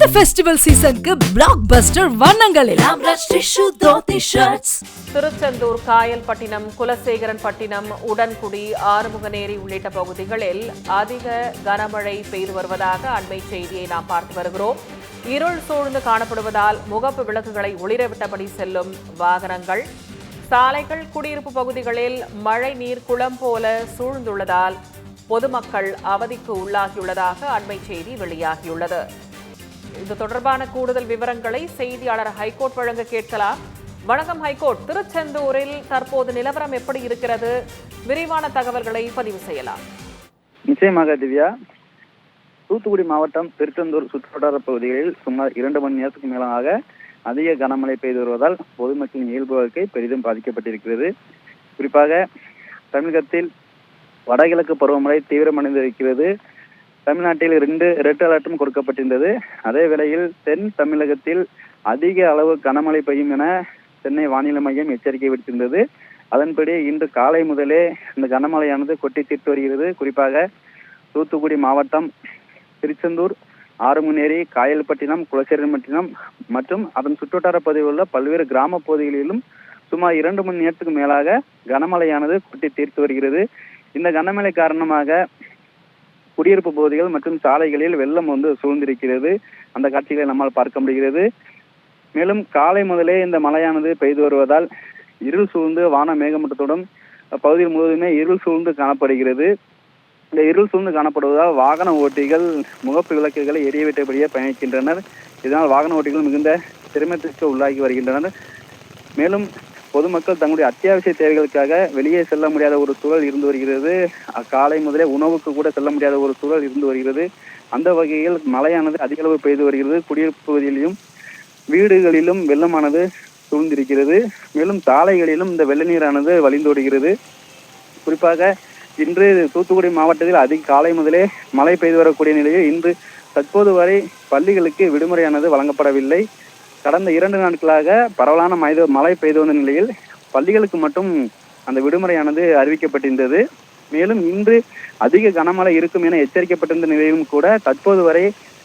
இந்த ஃபெஸ்டிவல் சீசனுக்கு பிளாக் பஸ்டர் வண்ணங்களில் திருச்செந்தூர் காயல்பட்டினம் குலசேகரன்பட்டினம் உடன்குடி ஆறுமுகநேரி உள்ளிட்ட பகுதிகளில் அதிக கனமழை பெய்து வருவதாக அண்மை செய்தியை நாம் பார்த்து வருகிறோம். இருள் சூழ்ந்து காணப்படுவதால் முகப்பு விளக்குகளை ஒளிரவிட்டபடி செல்லும் வாகனங்கள். சாலைகள் குடியிருப்பு பகுதிகளில் மழை நீர் குளம் போல சூழ்ந்துள்ளதால் பொதுமக்கள் அவதிக்கு உள்ளாகியுள்ளதாக அண்மை செய்தி வெளியாகியுள்ளது. இது தொடர்பான கூடுதல் விவரங்களை செய்தியாளர் ஹைகோர்ட் வழங்க கேட்கலாம். வணக்கம் ஹைகோர்ட் திருச்செந்தூரில் தற்போது நிலவரம் எப்படி இருக்கிறது? விரிவான தகவல்களை பதிவு செய்யலாம். நிச்சயமாக திவ்யா. தூத்துக்குடி மாவட்டம் திருச்செந்தூர் சுற்றுவட்டார பகுதிகளில் சுமார் இரண்டு மணி நேரத்துக்கு மேலாக அதிக கனமழை பெய்து வருவதால் பொதுமக்களின் இயல்பு வாழ்க்கை பெரிதும் பாதிக்கப்பட்டிருக்கிறது. குறிப்பாக தமிழகத்தில் வடகிழக்கு பருவமழை தீவிரமடைந்திருக்கிறது. தமிழ்நாட்டில் ரெண்டு ரெட் அலர்ட்டும் கொடுக்கப்பட்டிருந்தது. அதே வேளையில் தென் தமிழகத்தில் அதிக அளவு கனமழை பெய்யும் என சென்னை வானிலை மையம் எச்சரிக்கை விடுத்திருந்தது. அதன்படி இன்று காலை முதலே இந்த கனமழையானது கொட்டி தீர்த்து வருகிறது. குறிப்பாக தூத்துக்குடி மாவட்டம் திருச்செந்தூர் ஆறுமுனேரி காயல்பட்டினம் குலசேரன்பட்டினம் மற்றும் அதன் சுற்றுவட்டார பகுதியில் உள்ள பல்வேறு கிராம பகுதிகளிலும் சுமார் இரண்டு மணி நேரத்துக்கு மேலாக கனமழையானது கொட்டி தீர்த்து வருகிறது. இந்த கனமழை காரணமாக குடியிருப்பு பகுதிகள் மற்றும் சாலைகளில் வெள்ளம் வந்து சூழ்ந்திருக்கிறது. அந்த காட்சிகளை நம்மால் பார்க்க முடிகிறது. மேலும் காலை முதலே இந்த மழையானது பெய்து வருவதால் இருள் சூழ்ந்து வான மேகமூட்டத்துடன் பகுதியில் முழுவதுமே இருள் சூழ்ந்து காணப்படுகிறது. இந்த இருள் சூழ்ந்து காணப்படுவதால் வாகன ஓட்டிகள் முகப்பு விளக்குகளை எரியவிட்டபடியே பயணிக்கின்றனர். இதனால் வாகன ஓட்டிகள் மிகுந்த சிரமத்திற்கு உள்ளாகி வருகின்றனர். மேலும் பொதுமக்கள் தங்களுடைய அத்தியாவசிய தேவைகளுக்காக வெளியே செல்ல முடியாத ஒரு சூழல் இருந்து வருகிறது. காலை முதலே உணவுக்கு கூட செல்ல முடியாத ஒரு சூழல் இருந்து வருகிறது. அந்த வகையில் மழையானது அதிக அளவு பெய்து வருகிறது. குடியிருப்பு பகுதியிலும் வீடுகளிலும் வெள்ளமானது சூழ்ந்திருக்கிறது. மேலும் சாலைகளிலும் இந்த வெள்ள நீரானது வழிந்தோடுகிறது குறிப்பாக இன்று தூத்துக்குடி மாவட்டத்தில் அதிக காலை முதலே மழை பெய்து வரக்கூடிய நிலையில் இன்று தற்போது வரை பள்ளிகளுக்கு விடுமுறையானது வழங்கப்படவில்லை. கடந்த இரண்டு நாட்களாக பரவலான மழை மழை பெய்து வந்த நிலையில் பள்ளிகளுக்கு மட்டும் அந்த விடுமுறையானது அறிவிக்கப்பட்டிருந்தது. மேலும் இன்று அதிக கனமழை இருக்கும் என எச்சரிக்கப்பட்டிருந்த நிலையிலும் கூட தற்போது வரை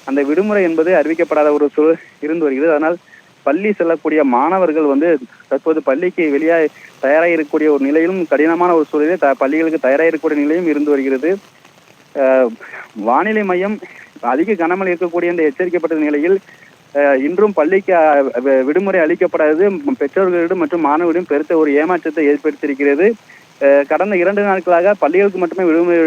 அந்த விடுமுறை என்பது அறிவிக்கப்படாத ஒரு சூழல் இருந்து வருகிறது. அதனால் பள்ளி செல்லக்கூடிய மாணவர்கள் வந்து தற்போது பள்ளிக்கு வெளியே தயாராக இருக்கக்கூடிய ஒரு நிலையிலும் கடினமான ஒரு சூழலில் த பள்ளிகளுக்கு தயாராக இருக்கக்கூடிய நிலையும் இருந்து வருகிறது. வானிலை மையம் அதிக கனமழை இருக்கக்கூடிய இந்த எச்சரிக்கப்பட்ட நிலையில் இன்றும் பள்ளிக்கு விடுமுறை அளிக்கப்படாதது பெற்றோர்களிடம் மற்றும் மாணவர்களிடம் பெருத்த ஒரு ஏமாற்றத்தை ஏற்படுத்தியிருக்கிறது. கடந்த இரண்டு நாட்களாக பள்ளிகளுக்கு மட்டுமே விடுமுறை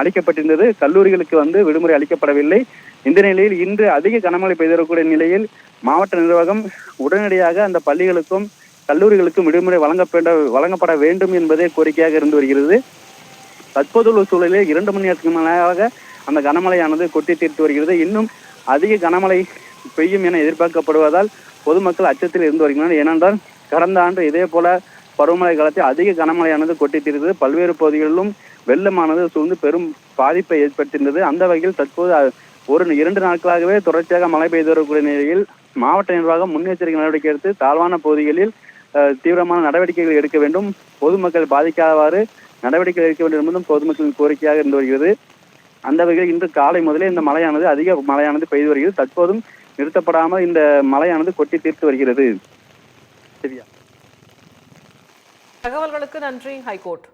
அளிக்கப்பட்டிருந்தது. கல்லூரிகளுக்கு வந்து விடுமுறை அளிக்கப்படவில்லை. இந்த நிலையில் இன்று அதிக கனமழை பெய்திருக்கக்கூடிய நிலையில் மாவட்ட நிர்வாகம் உடனடியாக அந்த பள்ளிகளுக்கும் கல்லூரிகளுக்கும் விடுமுறை வழங்கப்பட வழங்கப்பட வேண்டும் என்பதே கோரிக்கையாக இருந்து வருகிறது. தற்போதுள்ள சூழலில் இரண்டு மணி நேரத்துக்கு மேலாக அந்த கனமழையானது கொட்டி தீர்த்து வருகிறது. இன்னும் அதிக கனமழை பெய்யும் என எதிர்பார்க்கப்படுவதால் பொதுமக்கள் அச்சத்தில் இருந்து வருகின்றனர். ஏனென்றால் கடந்த ஆண்டு இதே போல பருவமழை காலத்தில் அதிக கனமழையானது கொட்டித்திருந்தது. பல்வேறு பகுதிகளிலும் வெள்ளமானது சூழ்ந்து பெரும் பாதிப்பை ஏற்படுத்தியிருந்தது. அந்த வகையில் தற்போது ஒரு இரண்டு நாட்களாகவே தொடர்ச்சியாக மழை பெய்து வரக்கூடிய நிலையில் மாவட்ட நிர்வாகம் முன்னெச்சரிக்கை நடவடிக்கை எடுத்து தாழ்வான பகுதிகளில் தீவிரமான நடவடிக்கைகள் எடுக்க வேண்டும். பொதுமக்கள் பாதிக்காதவாறு நடவடிக்கை எடுக்க வேண்டும் என்பதும் பொதுமக்களின் கோரிக்கையாக இருந்து வருகிறது. அந்த வகையில் இன்று காலை முதலே இந்த மழையானது அதிக மழையானது பெய்து வருகிறது. தற்போதும் நிறுத்தப்படாமல் இந்த மழையானது கொட்டி தீர்த்து வருகிறது. சரியா? தகவல்களுக்கு நன்றி ஹைகோர்ட்.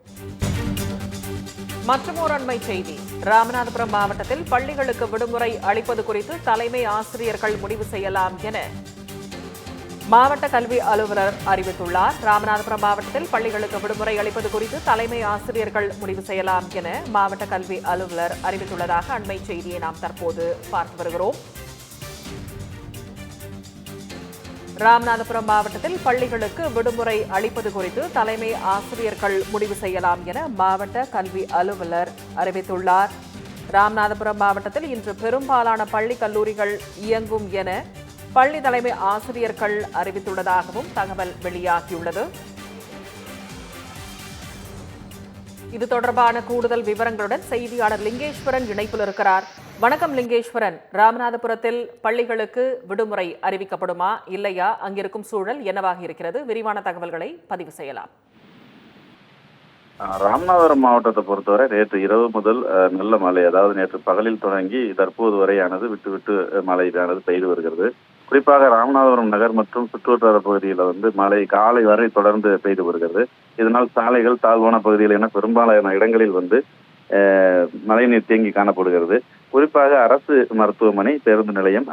மற்றும் ஒரு அண்மை செய்தி. ராமநாதபுரம் மாவட்டத்தில் பள்ளிகளுக்கு விடுமுறை அளிப்பது குறித்து தலைமை ஆசிரியர்கள் முடிவு செய்யலாம் என மாவட்ட கல்வி அலுவலர் அறிவித்துள்ளார். ராமநாதபுரம் மாவட்டத்தில் பள்ளிகளுக்கு விடுமுறை அளிப்பது குறித்து தலைமை ஆசிரியர்கள் முடிவு செய்யலாம் என மாவட்ட கல்வி அலுவலர் அறிவித்துள்ளதாக அண்மை செய்தியை நாம் தற்போது பார்த்து வருகிறோம். ராமநாதபுரம் மாவட்டத்தில் பள்ளிகளுக்கு விடுமுறை அளிப்பது குறித்து தலைமை ஆசிரியர்கள் முடிவு செய்யலாம் என மாவட்ட கல்வி அலுவலர் அறிவித்துள்ளார். ராமநாதபுரம் மாவட்டத்தில் இன்று பெரும்பாலான பள்ளி கல்லூரிகள் இயங்கும் என பள்ளி தலைமை ஆசிரியர்கள் அறிவித்துள்ளதாகவும் தகவல் வெளியாகியுள்ளது. இது தொடர்பான கூடுதல் விவரங்களுடன் செய்தியாளர் லிங்கேஸ்வரன் இணைப்பில் இருக்கிறார். வணக்கம் லிங்கேஸ்வரன். ராமநாதபுரத்தில் பள்ளிகளுக்கு விடுமுறை அறிவிக்கப்படுமா இல்லையா? அங்கிருக்கும் சூழல் என்னவாக இருக்கிறது? விரிவான தகவல்களை பதிவு செய்யலாம். ராமநாதபுரம் மாவட்டத்தை பொறுத்தவரை நேற்று இரவு முதல் நல்ல மழை அதாவது நேற்று பகலில் தொடங்கி தற்போது வரையானது விட்டு விட்டு மழையானது பெய்து வருகிறது. குறிப்பாக ராமநாதபுரம் நகர் மற்றும் சுற்றுவட்டார பகுதியில் வந்து மழை காலை வரை தொடர்ந்து பெய்து வருகிறது. இதனால் சாலைகள் தாழ்வான பகுதிகள் என பெரும்பாலான இடங்களில் வந்து மழைநீர் தேங்கி காணப்படுகிறது. குறிப்பாக அரசு மருத்துவமனை பேருந்து நிலையம்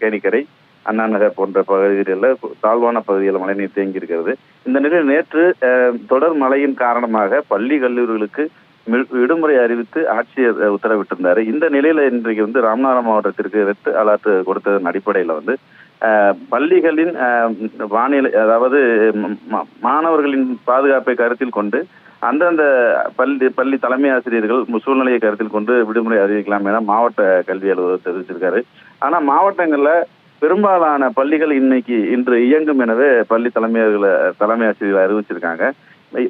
கேணிக்கரை அண்ணா நகர் போன்ற பகுதிகளில் தாழ்வான பகுதியில் மழைநீர் தேங்கி இருக்கிறது இந்த நிலையில் நேற்று தொடர் மழையின் காரணமாக பள்ளி கல்லூரிகளுக்கு வி- விடுமுறை அறிவித்து ஆட்சியர் உத்தரவிட்டிருந்தார். இந்த நிலையில இன்றைக்கு வந்து ராமநாதபுரம் மாவட்டத்திற்கு ரெட் அலர்ட் கொடுத்ததன் அடிப்படையில் வந்து பள்ளிகளின் வானிலை அதாவது மாணவர்களின் பாதுகாப்பை கருத்தில் கொண்டு அந்தந்த பள்ளி பள்ளி தலைமை ஆசிரியர்கள் மு- சூழ்நிலையை கருத்தில் கொண்டு விடுமுறை அறிவிக்கலாம் என மாவட்ட கல்வி அலுவலர் தெரிவிச்சிருக்காரு. ஆனால் மாவட்டங்களில் பெரும்பாலான பள்ளிகள் இன்னைக்கு இன்று இயங்கும் எனவே பள்ளி தலைமையர்களை தலைமை ஆசிரியர்கள் அறிவிச்சிருக்காங்க.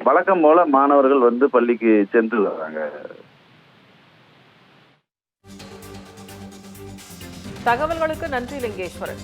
வழக்கம் போல மாணவர்கள் வந்து பள்ளிக்கு சென்று வர்றாங்க தகவல்களுக்கு நன்றி லிங்கேஸ்வரன்.